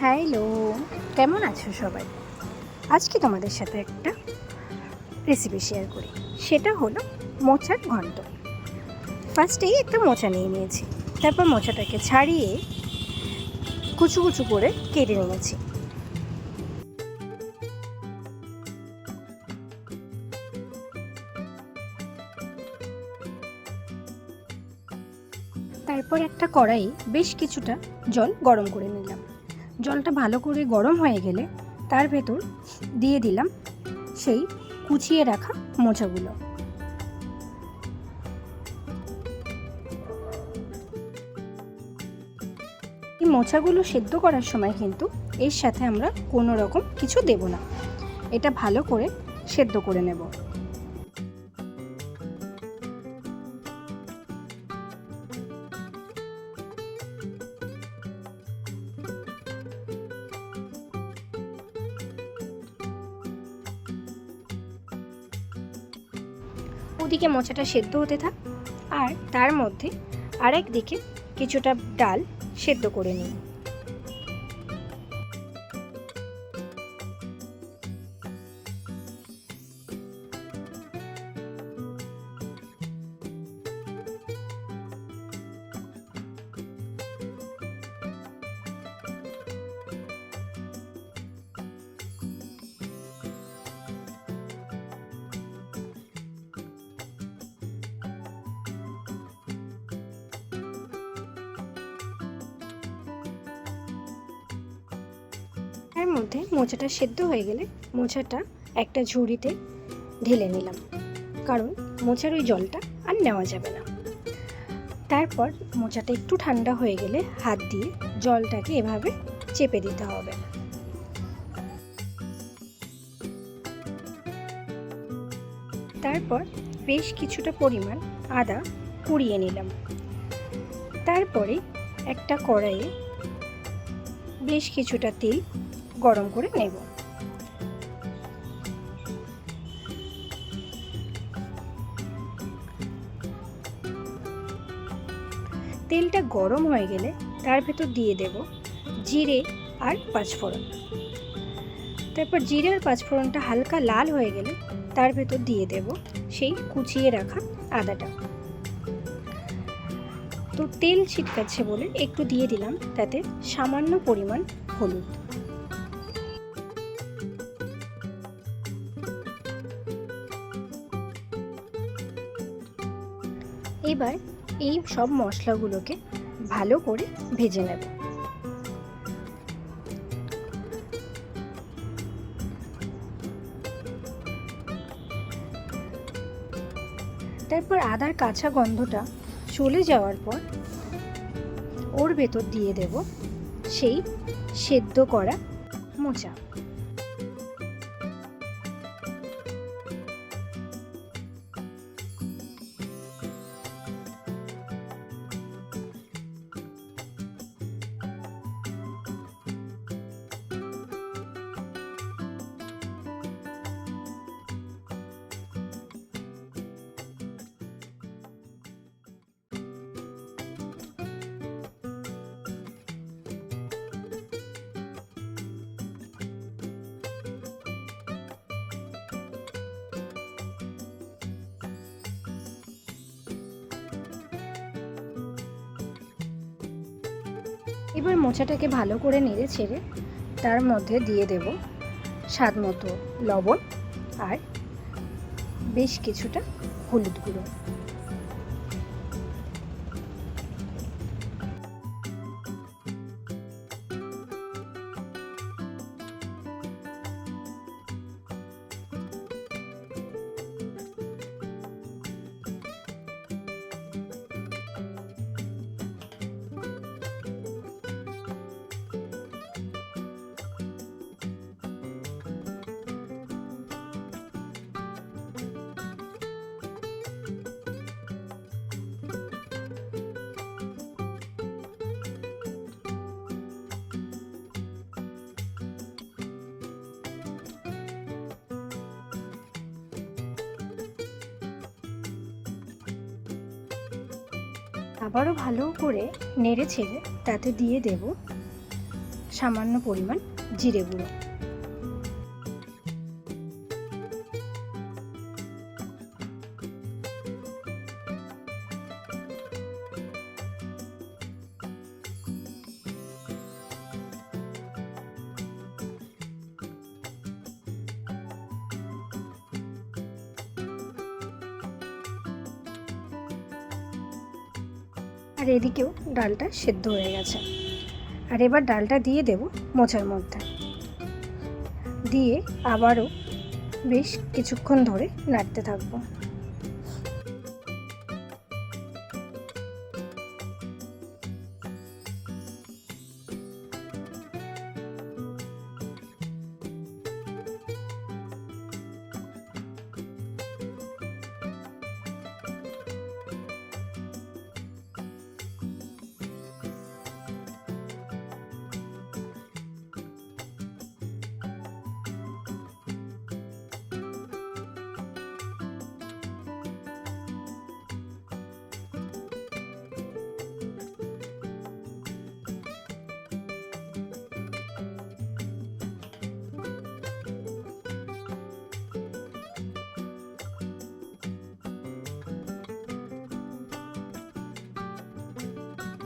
Hello, কেমন আছো সবাই? আজকে তোমাদের সাথে একটা রেসিপি শেয়ার করি। সেটা হলো মোচার ঘন্ট। ফার্স্টেই একটা মোচা নিয়ে নিয়েছি। তারপর মোচাটাকে ছাড়িয়ে কুচু কুচু করে কেটে নিয়েছি। তারপর একটা কড়াই বেশ কিছুটা জল গরম করে নিলাম। জলটা ভালো করে গরম হয়ে গেলে তার ভেতর দিয়ে দিলাম সেই কুচিয়ে রাখা মোচাগুলো। এই মোচাগুলো সেদ্ধ করার সময় কিন্তু এর সাথে আমরা কোনো রকম কিছু দেব না। এটা ভালো করে সেদ্ধ করে নেব। ওদিকে মোচাটা সেদ্ধ হতে থাক আর তার মধ্যে আরেক দিকে কিছুটা ডাল সেদ্ধ করে নিই। তার মধ্যে মোচাটা সেদ্ধ হয়ে গেলে মোচাটা একটা ঝুড়িতে ঢেলে নিলাম। কারণ মোচার ওই জলটা আর নেওয়া যাবে না। তারপর মোচাটা একটু ঠান্ডা হয়ে গেলে হাত দিয়ে জলটাকে এভাবে চেপে দিতে হবে। তারপর বেশ কিছুটা পরিমাণ আদা কুড়িয়ে নিলাম। তারপরে একটা কড়াইয়ে বেশ কিছুটা তেল গরম করে নেব। তেলটা গরম হয়ে গেলে তার ভেতর দিয়ে দেব জিরে আর পাঁচফোড়ন। তারপর জিরে আর পাঁচফোড়নটা হালকা লাল হয়ে গেলে তার ভেতর দিয়ে দেব সেই কুচিয়ে রাখা আদাটা। তো তেল ছিটকাচ্ছে বলে একটু দিয়ে দিলাম, তাতে সামান্য পরিমাণ হলুদ। এবার এই সব মশলাগুলোকে ভালো করে ভেজে নেব। তারপর আদার কাঁচা গন্ধটা চলে যাওয়ার পর ওর ভেতর দিয়ে দেব সেই সেদ্ধ করা মোচা। এবার মোচাটাকে ভালো করে নেড়ে ছেড়ে তার মধ্যে দিয়ে দেব স্বাদ মতো লবণ আর বেশ কিছুটা হলুদ গুঁড়ো। আবারও ভালো করে নেড়ে ছেড়ে তাতে দিয়ে দেব সামান্য পরিমাণ জিরে গুঁড়ো। আর এদিকেও ডালটা সেদ্ধ হয়ে গেছে। আর এবার ডালটা দিয়ে দেব মোচার মধ্যে। দিয়ে আবারও বেশ কিছুক্ষণ ধরে নাড়তে থাকব।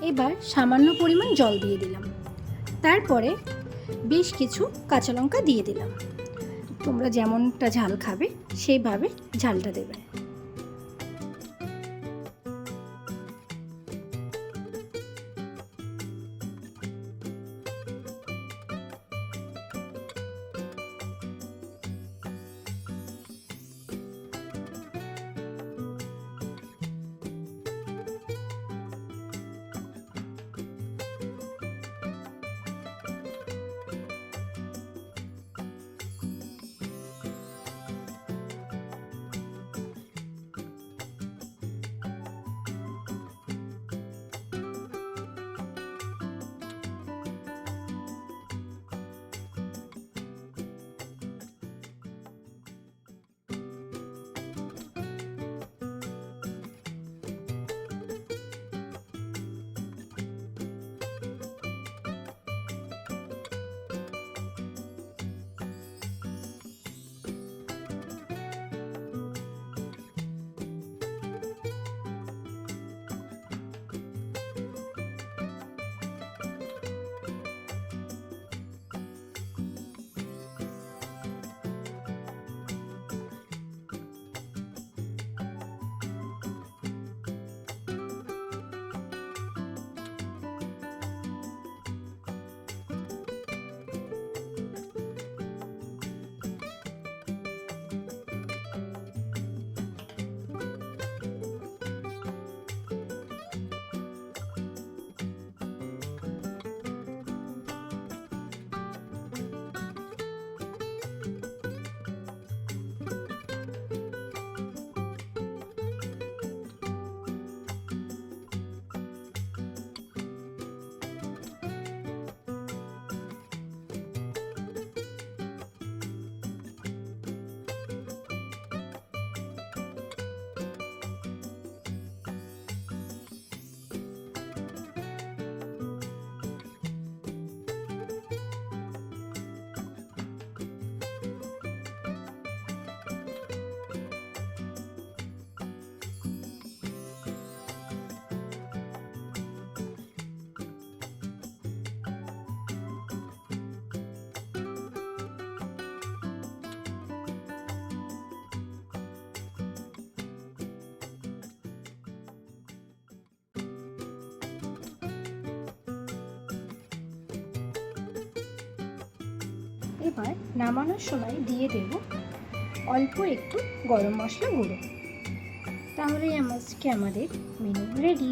এবার সামান্য পরিমাণ জল দিয়ে দিলাম। তারপরে বেশ কিছু কাঁচা লঙ্কা দিয়ে দিলাম। তোমরা যেমনটা ঝাল খাবে, সেইভাবে ঝালটা দেবে। এবার নামানোর সময় দিয়ে দেব অল্প একটু গরম মশলা গুঁড়ো। তাহলেই আজকে আমাদের মেনু রেডি